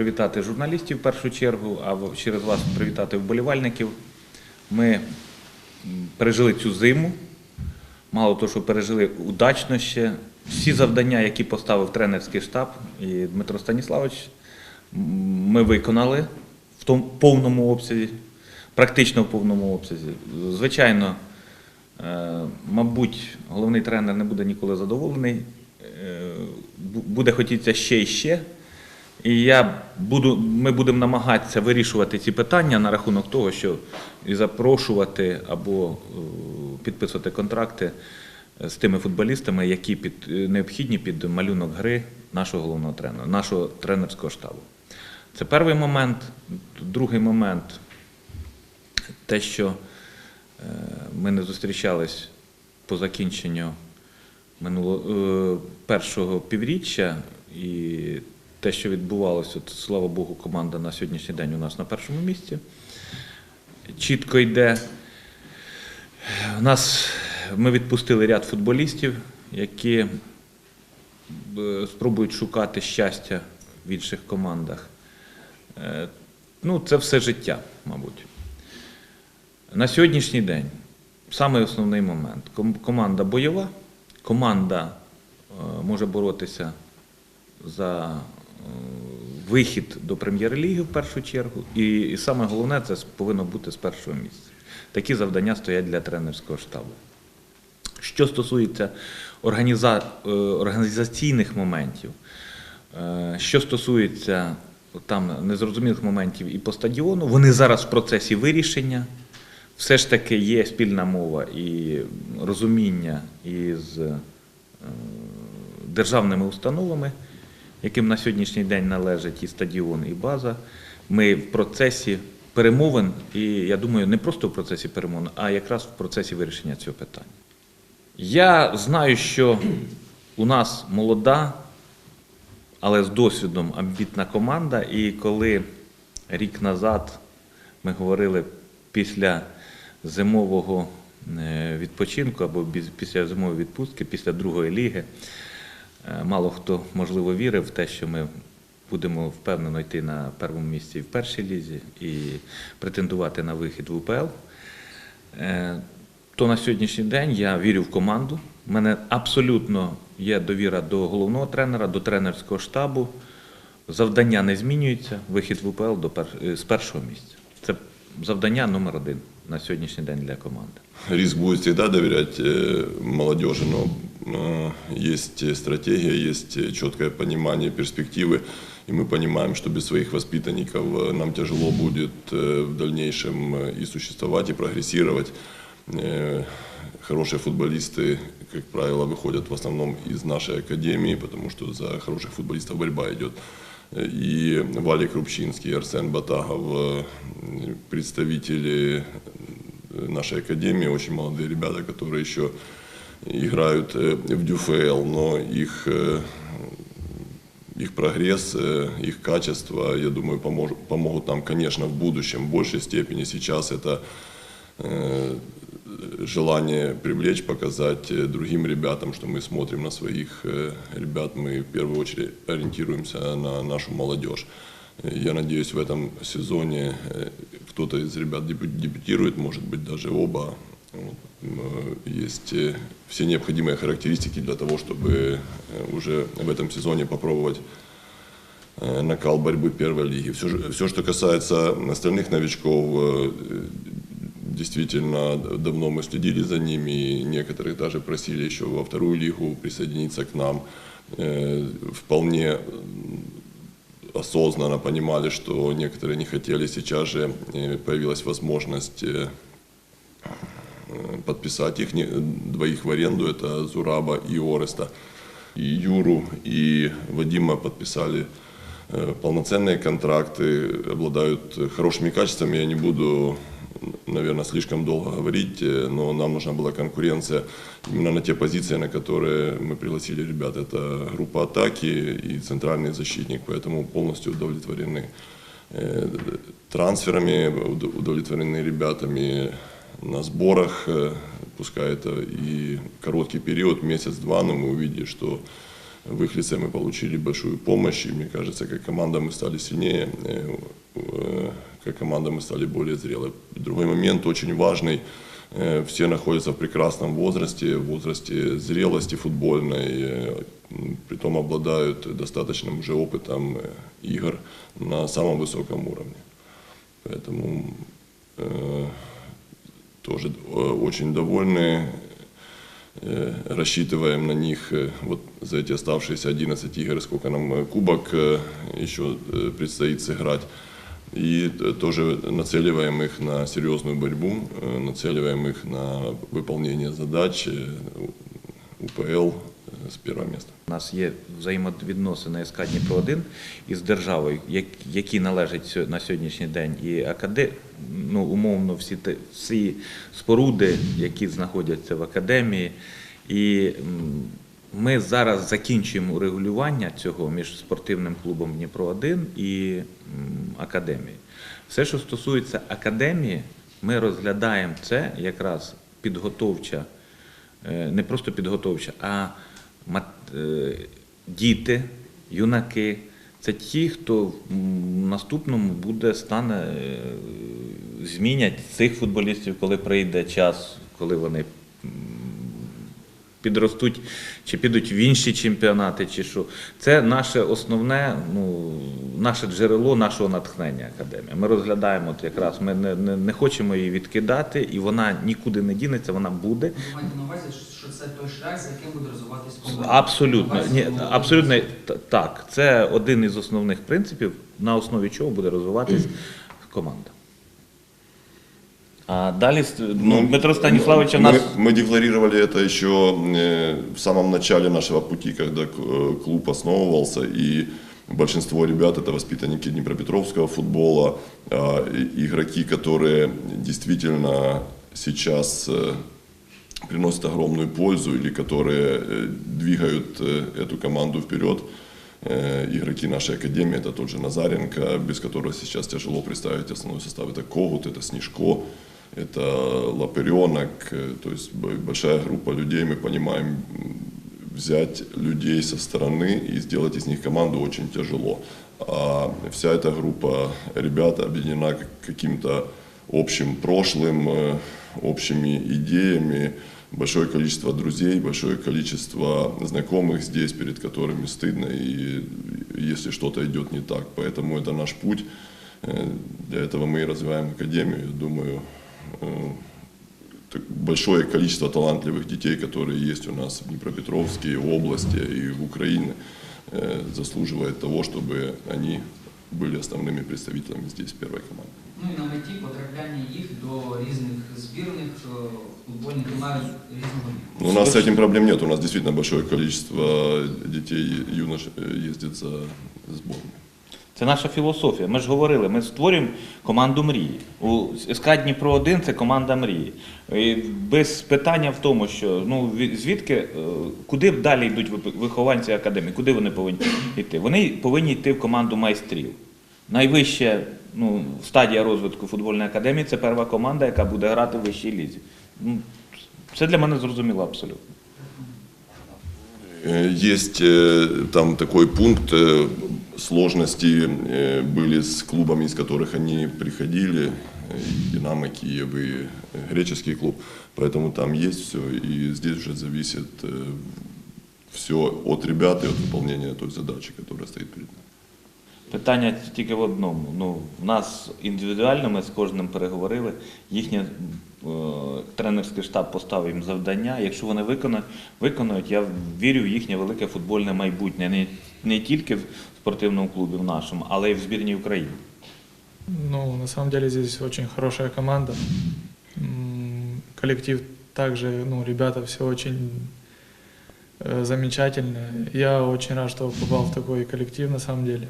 Привітати журналістів в першу чергу, а через вас привітати вболівальників. Ми пережили цю зиму. Мало того, що пережили удачно ще. Всі завдання, які поставив тренерський штаб і Дмитро Станіславович, ми виконали в тому повному обсязі, практично в повному обсязі. Звичайно, е, мабуть, головний тренер не буде ніколи задоволений. Е, Буде хотітися ще і ще. І я буду, ми будемо намагатися вирішувати ці питання на рахунок того, що і запрошувати або е, підписувати контракти з тими футболістами, які під, е, необхідні під малюнок гри нашого головного тренера, нашого тренерського штабу. Це перший момент. Другий момент те, що е, ми не зустрічались по закінченню минулого е, першого півріччя, і те, що відбувалося, от, слава Богу, команда на сьогоднішній день у нас на першому місці. Чітко йде. У нас ми відпустили ряд футболістів, які е, спробують шукати щастя в інших командах. Е, Ну, це все життя, мабуть. На сьогоднішній день самий основний момент. Команда бойова, команда е, може боротися за вихід до прем'єр-ліги в першу чергу. І, і саме головне це повинно бути з першого місця. Такі завдання стоять для тренерського штабу. Що стосується організа... е, організаційних моментів, е, що стосується там незрозумілих моментів і по стадіону, вони зараз в процесі вирішення. Все ж таки є спільна мова і розуміння із е, державними установами, яким на сьогоднішній день належить і стадіон, і база. Ми в процесі перемовин, і я думаю, не просто в процесі перемовин, а якраз в процесі вирішення цього питання. Я знаю, що у нас молода, але з досвідом амбітна команда. І коли рік назад ми говорили після зимового е, відпочинку або після зимової відпустки, після другої ліги, мало хто можливо вірив в те, що ми будемо впевнено йти на першому місці в першій лізі і претендувати на вихід в УПЛ. Е, то на сьогоднішній день я вірю в команду. У мене абсолютно є довіра до головного тренера, до тренерського штабу. Завдання не змінюються. Вихід в УПЛ до пер... е, з першого місця. Це завдання номер один на сьогоднішній день для команди. Риск будет всегда доверять э, молодежи, но э, есть э, стратегия, есть э, четкое понимание перспективы, и мы понимаем, что без своих воспитанников э, нам тяжело будет э, в дальнейшем э, и существовать, и прогрессировать. Э, Хорошие футболисты, как правило, выходят в основном из нашей академии, потому что за хороших футболистов борьба идет. Э, И Валик Рубчинский, и Арсен Батагов, э, представители нашей академии, очень молодые ребята, которые еще играют э, в ДЮФЛ, но их, э, их прогресс, э, их качество, я думаю, помож- помогут нам, конечно, в будущем в большей степени. Сейчас это э, желание привлечь, показать э, другим ребятам, что мы смотрим на своих э, ребят, мы в первую очередь ориентируемся на нашу молодежь. Э, Я надеюсь, в этом сезоне э, кто-то из ребят дебю- дебютирует, может быть, даже оба. Есть э, все необходимые характеристики для того, чтобы э, уже в этом сезоне попробовать э, накал борьбы первой лиги. Все, все, что касается остальных новичков, действительно давно мы следили за ними, некоторых даже просили еще во вторую лигу присоединиться к нам. Вполне осознанно понимали, что некоторые не хотели. Сейчас же появилась возможность подписать их не- двоих в аренду, это Зураба и Ореста. И Юру, и Вадима подписали э, полноценные контракты, обладают э, хорошими качествами. Я не буду, наверное, слишком долго говорить, э, но нам нужна была конкуренция именно на те позиции, на которые мы пригласили ребят. Это группа атаки и центральный защитник, поэтому полностью удовлетворены э, трансферами, уд- удовлетворены ребятами на сборах, э, пускай это и короткий период, месяц-два, но мы увидели, что В их лице мы получили большую помощь, и мне кажется, как команда мы стали сильнее, э, э, как команда мы стали более зрелой. Другой момент очень важный. Э, Все находятся в прекрасном возрасте, в возрасте зрелости футбольной, э, м, притом обладают достаточным уже опытом э, игр на самом высоком уровне. Поэтому э, тоже э, очень довольны, э, рассчитываем на них э, вот за эти оставшиеся 11 игр, сколько нам э, кубок э, еще э, предстоит сыграть. И э, тоже нацеливаем их на серьезную борьбу, э, нацеливаем их на выполнение задач э, УПЛ э, с первого места. У нас є взаємовідносини СК Дніпро-1 із державою, як- які належать сьо- на сьогоднішній день і акаде... ну, умовно всі, всі споруди, які знаходяться в академії. І ми зараз закінчуємо регулювання цього між спортивним клубом Дніпро-1 і м, академією. Все, що стосується академії, ми розглядаємо це якраз підготовча е, не просто підготовча, а е, діти, юнаки. Це ті, хто в наступному буде стане, е, змінять цих футболістів, коли прийде час, коли вони підростуть чи підуть в інші чемпіонати, чи що. Це наше основне, ну, наше джерело нашого натхнення академія. Ми розглядаємо от якраз, ми не, не, не хочемо її відкидати, і вона нікуди не дінеться, вона буде. Ви маєте на увазі, що це той шлях, за яким буде розвиватись команда? Абсолютно, ні, абсолютно так. Це один із основних принципів, на основі чого буде розвиватись команда. А далі ну, Дмитро Станіславович у нас Мы, мы декларировали это еще э, в самом начале нашего пути, когда к- э, клуб основывался, и большинство ребят это воспитанники Днепропетровского футбола, а, и- игроки, которые действительно сейчас э, приносят огромную пользу или которые э, двигают э, эту команду вперед. Э, Игроки нашей академии, это тот же Назаренко, без которого сейчас тяжело представить основной состав. Это Когут, это Снежко, это Лаперенок, э, то есть большая группа людей, мы понимаем, взять людей со стороны и сделать из них команду очень тяжело. А вся эта группа ребят объединена как- каким-то общим прошлым, э, общими идеями, большое количество друзей, большое количество знакомых здесь, перед которыми стыдно, и если что-то идет не так. Поэтому это наш путь. Э, Для этого мы и развиваем академию. Думаю, большое количество талантливых детей, которые есть у нас в Днепропетровске, в области и в Украине, э, заслуживает того, чтобы они были основными представителями здесь первой команды. Ну і на меті потрапляння їх до різних збірних е, футбольних команд різного віку. Но у нас с этим проблем нет. У нас действительно большое количество детей, юнош э, ездит за сборную. Це наша філософія. Ми ж говорили, ми створюємо команду мрії. У СК Дніпро 1 це команда мрії. І без питання в тому, що ну ві- звідки, е, куди б далі йдуть вип- вихованці академії, куди вони повинні йти? Вони повинні йти в команду майстрів. Найвища ну, стадія розвитку футбольної академії це перша команда, яка буде грати в вищій лізі. Ну, це для мене зрозуміло абсолютно. Э, Есть э, там такой пункт, э, сложности э, были с клубами, из которых они приходили, э, Динамо Киев, и э, греческий клуб. Поэтому там есть все, и здесь уже зависит все от ребят и от выполнения той задачи, которая стоит перед нами. Питання тільки в одному. Ну, в нас індивідуально ми з кожним переговорили. Їхній е, тренерський штаб поставив їм завдання. Якщо вони виконають, виконують, я вірю в їхнє велике футбольне майбутнє. Не, не тільки в спортивному клубі в нашому, але й в збірній України. Ну, на самом деле здесь очень хорошая команда. Коллектив также, ну, ребята все очень э, замечательные. Я очень рад, что попал в такой коллектив на самом деле.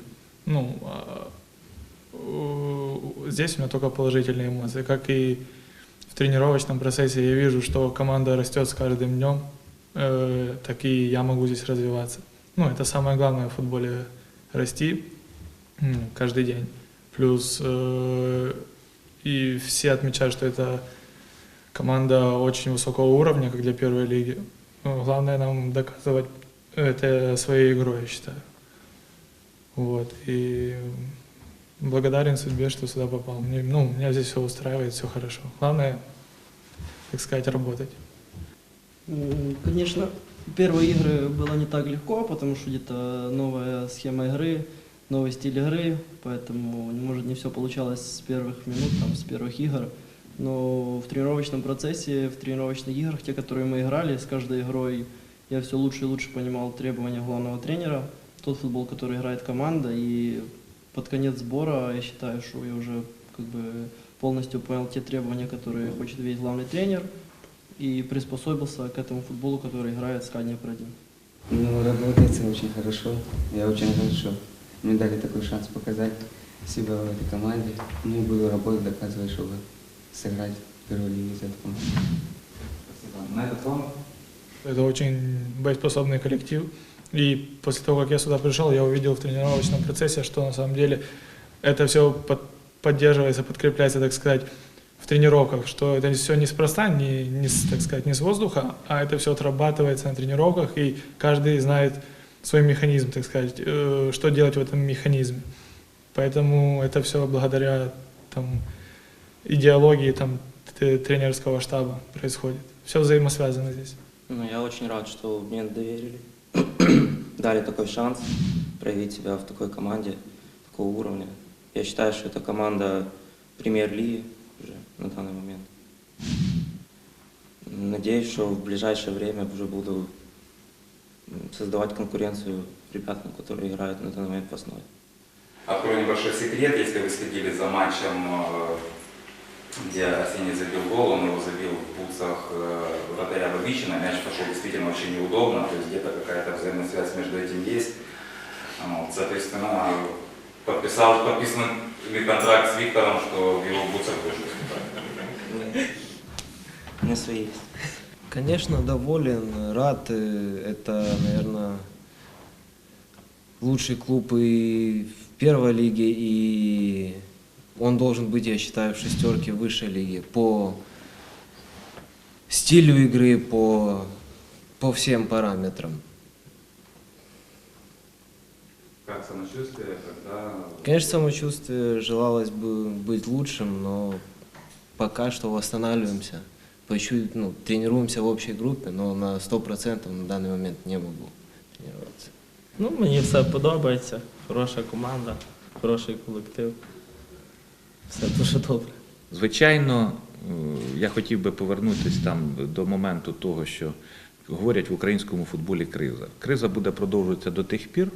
Ну, а, у- здесь у меня только положительные эмоции. Как и в тренировочном процессе я вижу, что команда растет с каждым днем, э, так и я могу здесь развиваться. Ну, это самое главное в футболе – расти каждый день. Плюс э, и все отмечают, что это команда очень высокого уровня, как для первой лиги. Главное нам доказывать это своей игрой, я считаю. Вот. И благодарен судьбе, что сюда попал. Мне, ну, меня здесь все устраивает, все хорошо. Главное, так сказать, работать. Конечно, первые игры было не так легко, потому что где-то новая схема игры, новый стиль игры, поэтому, может, не все получалось с первых минут, там, с первых игр. Но в тренировочном процессе, в тренировочных играх, те, которые мы играли, с каждой игрой я все лучше и лучше понимал требования главного тренера, тот футбол, который играет команда, и под конец сбора я считаю, что я уже как бы полностью понял те требования, которые хочет видеть главный тренер, и приспособился к этому футболу, который играет Скания Продин. Ну, работается очень хорошо. Я очень рад, что мне дали такой шанс показать себя в этой команде. Ну, буду работать, доказывать, чтобы сыграть в первой лиге за эту команду. На этот вам Это очень боеспособный коллектив. И после того, как я сюда пришел, я увидел в тренировочном процессе, что на самом деле это все поддерживается, подкрепляется, так сказать, в тренировках, что это все неспроста, не, не так сказать, не с воздуха, а это все отрабатывается на тренировках, и каждый знает свой механизм, так сказать, э, что делать в этом механизме. Поэтому это все благодаря там, идеологии там, тренерского штаба происходит. Все взаимосвязано здесь. Ну, я очень рад, что мне доверили, дали такой шанс проявить себя в такой команде, такого уровня. Я считаю, что это команда премьер-лиги уже на данный момент. Надеюсь, что в ближайшее время уже буду создавать конкуренцию ребятам, которые играют на данный момент в основе. Открою небольшой секрет, если вы следили за матчем, э, где Арсений забил гол, он его забил в бутсах э, вратаря Бабичина, мяч пошел действительно очень неудобно, то есть где-то какая-то взаимосвязь между этим есть. Вот, соответственно, подписал, подписан ли контракт с Виктором, что в его бутсах. У меня свои есть. Конечно, доволен, рад. Э, Это, наверное, лучший клуб и в первой лиге, и он должен быть, я считаю, в шестерке высшей лиги по стилю игры, по, по всем параметрам. Как самочувствие, когда Конечно, самочувствие желалось бы быть лучшим, но пока что восстанавливаемся. По чуть, ну, тренируемся в общей группе, но на 100% на данный момент не могу тренироваться. Ну, мені все подобається. Хороша команда, хороший колектив. Все дуже добре. Звичайно, е, я хотів би повернутися там до моменту того, що говорять в українському футболі криза. Криза буде продовжуватися до тих пір,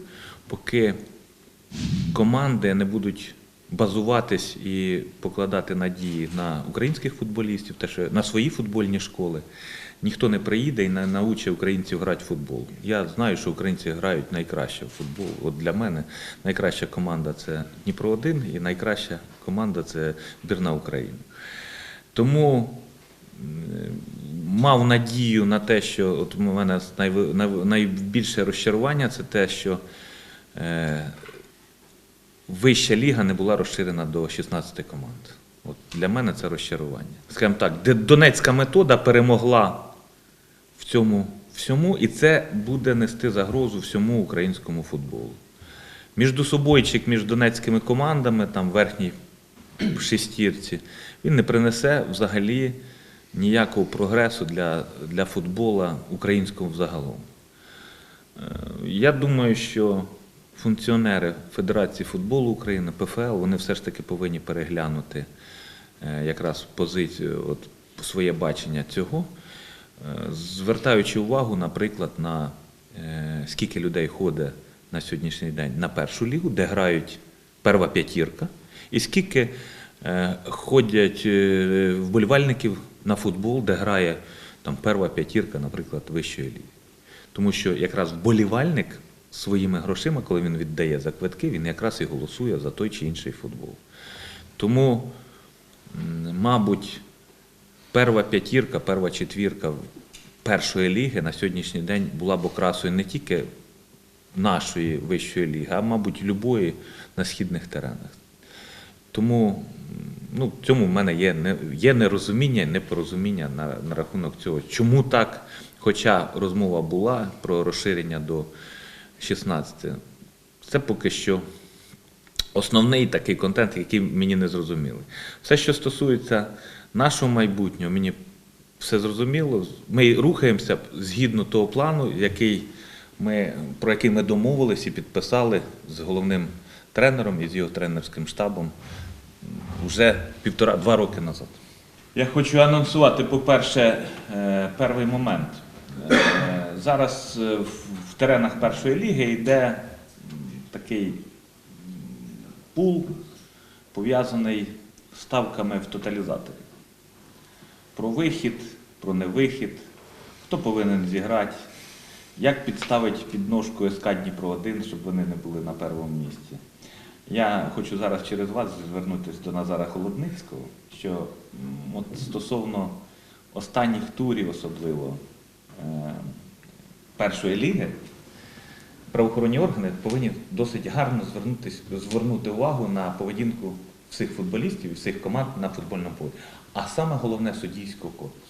поки команди не будуть базуватись і покладати надії на українських футболістів, те, що на свої футбольні школи. Ніхто не приїде і не научить українців грати в футбол. Я знаю, що українці грають найкраще в футбол. От для мене найкраща команда це Дніпро 1 і найкраща команда це збірна України. Тому мав надію на те, що от у мене найбільше розчарування це те, що е, вища ліга не була розширена до 16 команд. От для мене це розчарування. Скажімо так, Донецька метода перемогла в цьому всьому, і це буде нести загрозу всьому українському футболу. Міждособойчик між донецькими командами, там верхній шестірці, він не принесе взагалі ніякого прогресу для, для футбола українського взагалом. Е, Я думаю, що функціонери Федерації футболу України, ПФЛ, вони все ж таки повинні переглянути е, якраз позицію, от, своє бачення цього, звертаючи увагу, наприклад, на е, скільки людей ходить на сьогоднішній день на першу лігу, де грають перва п'ятірка, і скільки е, ходять е, вболівальників на футбол, де грає там перва п'ятірка, наприклад, вищої ліги. Тому що якраз вболівальник своїми грошима, коли він віддає за квитки, він якраз і голосує за той чи інший футбол. Тому, мабуть, перва п'ятірка, перва четвірка першої ліги на сьогоднішній день була б окрасою не тільки нашої вищої ліги, а, мабуть, любої на східних теренах. Тому ну, в цьому в мене є, є нерозуміння, непорозуміння на, на рахунок цього. Чому так? Хоча розмова була про розширення до 16. Це поки що основний такий контент, який мені не зрозумілий. Все, що стосується нашого майбутнього, мені все зрозуміло. Ми рухаємося згідно того плану, який ми, про який ми домовились і підписали з головним тренером і з його тренерським штабом вже півтора-два роки назад. Я хочу анонсувати, по-перше, е, перший момент. Е, Зараз е, в- теренах першої ліги йде такий пул, пов'язаний ставками в тоталізаторі. Про вихід, про невихід, хто повинен зіграти, як підставити підножку СК Дніпро 1, щоб вони не були на першому місці. Я хочу зараз через вас звернутися до Назара Холодницького, що от стосовно останніх турів, особливо е, першої ліги, правоохоронні органи повинні досить гарно звернути увагу на поведінку всіх футболістів і всіх команд на футбольному полі, а саме головне суддійського корпусу.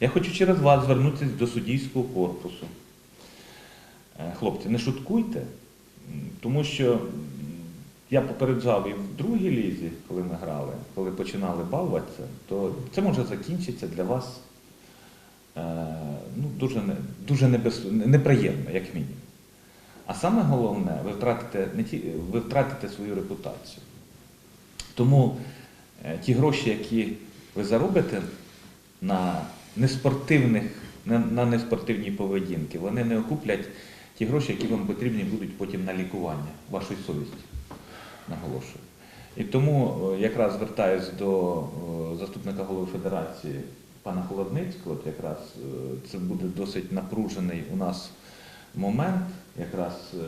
Я хочу через вас звернутися до суддійського корпусу. Е, Хлопці, не шуткуйте, тому що я попереджав і в другій лізі, коли ми грали, коли починали балуватися, то це може закінчитися для вас е, ну, дуже, дуже небез... неприємно, як мінімум. А саме головне, ви втратите, не ті, ви втратите свою репутацію. Тому ті гроші, які ви заробите на неспортивних, на, неспортивній поведінки, вони не окуплять ті гроші, які вам потрібні будуть потім на лікування вашої совісті, наголошую. І тому е, якраз звертаюсь до е, заступника голови Федерації пана Холодницького, от якраз е, це буде досить напружений у нас момент, якраз е,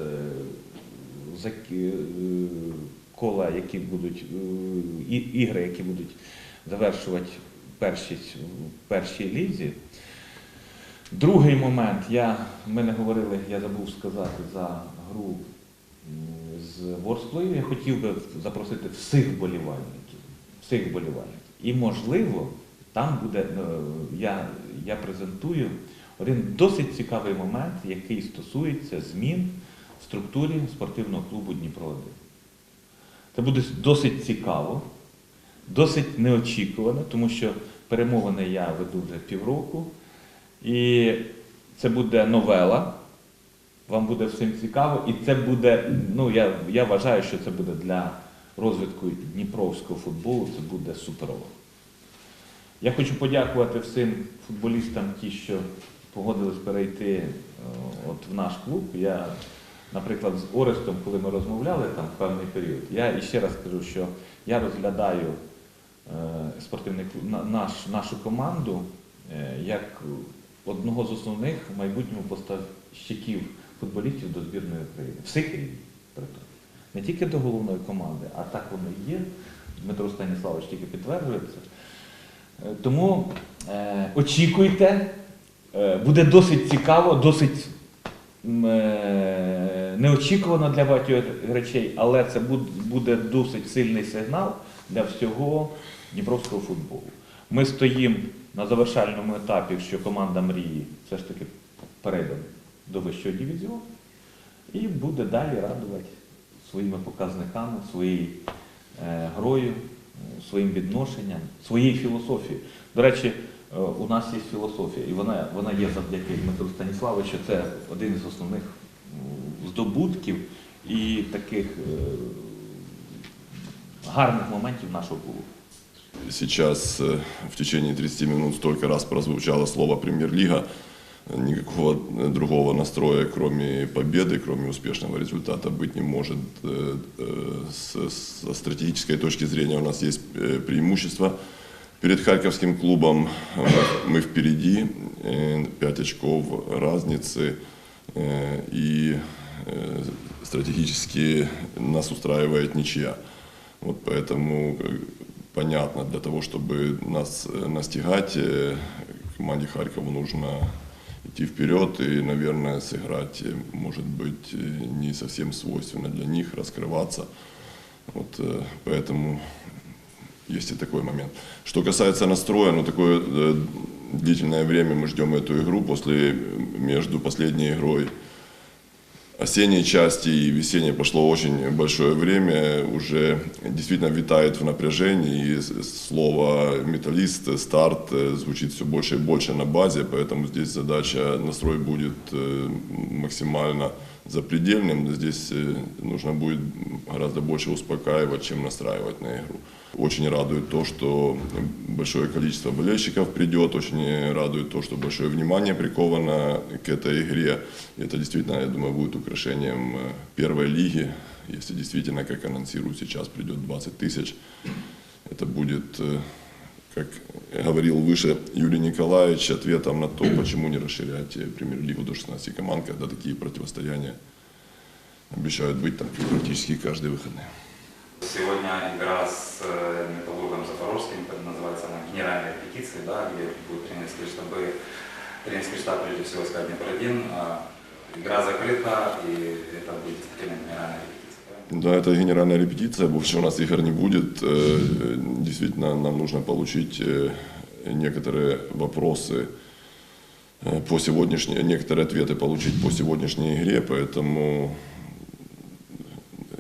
е, кола, які будуть е, ігри, які будуть завершувати першість в першій лізі. Другий момент, я, ми не говорили, я забув сказати за гру з Ворсклою. Я хотів би запросити всіх вболівальників, всіх вболівальників. І можливо, там буде, е, я, я презентую один досить цікавий момент, який стосується змін в структурі спортивного клубу Дніпро 1. Це буде досить цікаво, досить неочікувано, тому що перемовини я веду вже півроку. І це буде новела. Вам буде всім цікаво, і це буде, ну я, я вважаю, що це буде для розвитку дніпровського футболу, це буде суперово. Я хочу подякувати всім футболістам, ті, що погодились перейти е, от в наш клуб. Я, наприклад, з Орестом, коли ми розмовляли там в певний період, я іще раз кажу, що я розглядаю е, спортивний клуб, на- наш, нашу команду е, як одного з основних в майбутньому поставщиків футболістів до збірної України. Всіх рівнів, при. Не тільки до головної команди, а так воно і є. Дмитро Станіславович тільки підтверджує це. Тому е, очікуйте, е, буде досить цікаво, досить неочікувано для багатьох речей, але це буде досить сильний сигнал для всього дніпровського футболу. Ми стоїмо на завершальному етапі, що команда мрії все ж таки перейде до вищого дивізіону і буде далі радувати своїми показниками, своєю е, грою, е, своїм відношенням, своєю філософією. До речі, е, у нас є філософія, і вона, вона є завдяки Дмитру Станіславовичу. Це один із основних м, здобутків і таких е, гарних моментів нашого клубу. Сейчас э, в течение 30 минут столько раз прозвучало слово «премьер-лига», никакого э, другого настроя, кроме победы, кроме успешного результата, быть не может. Э, э, с- Со стратегической точки зрения у нас есть э, преимущество перед Харьковским клубом. Мы- впереди, 5 очков разницы, э, и э, стратегически нас устраивает ничья. Вот поэтому э, понятно, для того, чтобы нас э, настигать, э, команде Харькова нужно идти вперед и, наверное, сыграть, э, может быть, э, не совсем свойственно для них, раскрываться. Вот, э, поэтому есть и такой момент. Что касается настроя, ну такое э, длительное время мы ждем эту игру после между последней игрой осенней части и весенней прошло очень большое время, уже действительно витает в напряжении, и слово «металлист», «старт» э, звучит все больше и больше на базе, поэтому здесь задача, настрой будет э, максимально запредельным, здесь э, нужно будет гораздо больше успокаивать, чем настраивать на игру. Очень радует то, что большое количество болельщиков придет, очень радует то, что большое внимание приковано к этой игре. И это действительно, я думаю, будет украшением э, первой лиги. Если действительно, как анонсируют сейчас, придет 20 тысяч, это будет, э, как говорил выше Юрий Николаевич, ответом на то, почему не расширять премьер-лигу до 16 команд, когда такие противостояния обещают быть там практически каждый выходный. Сегодня игра с э, Металлургом Запорожским, называется она генеральная репетиция, да, где будет тренерский штаб, тренерский штаб прежде всего СКА Днепр-1. А, Игра закрыта, и это будет генеральная репетиция. правильно? Да, это генеральная репетиция, больше у нас игр не будет. Э, Действительно, нам нужно получить э, некоторые вопросы э, по сегодняшней, некоторые ответы получить по сегодняшней игре, поэтому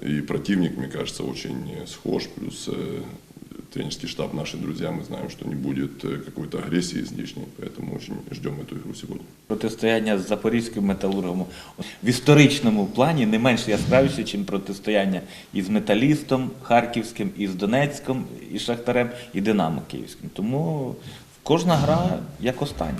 и противник, мне кажется, очень схож, плюс э, тренерский штаб, наши друзья, мы знаем, что не будет э, какой-то агрессии излишней, поэтому очень ждем эту игру сегодня. Протистояння з запорізьким металургом в історичному плані не менш яскравіше, ніж протистояння із металістом харківським, із Донецьком, і Шахтарем, і Динамо Київським. Тому кожна гра як остання.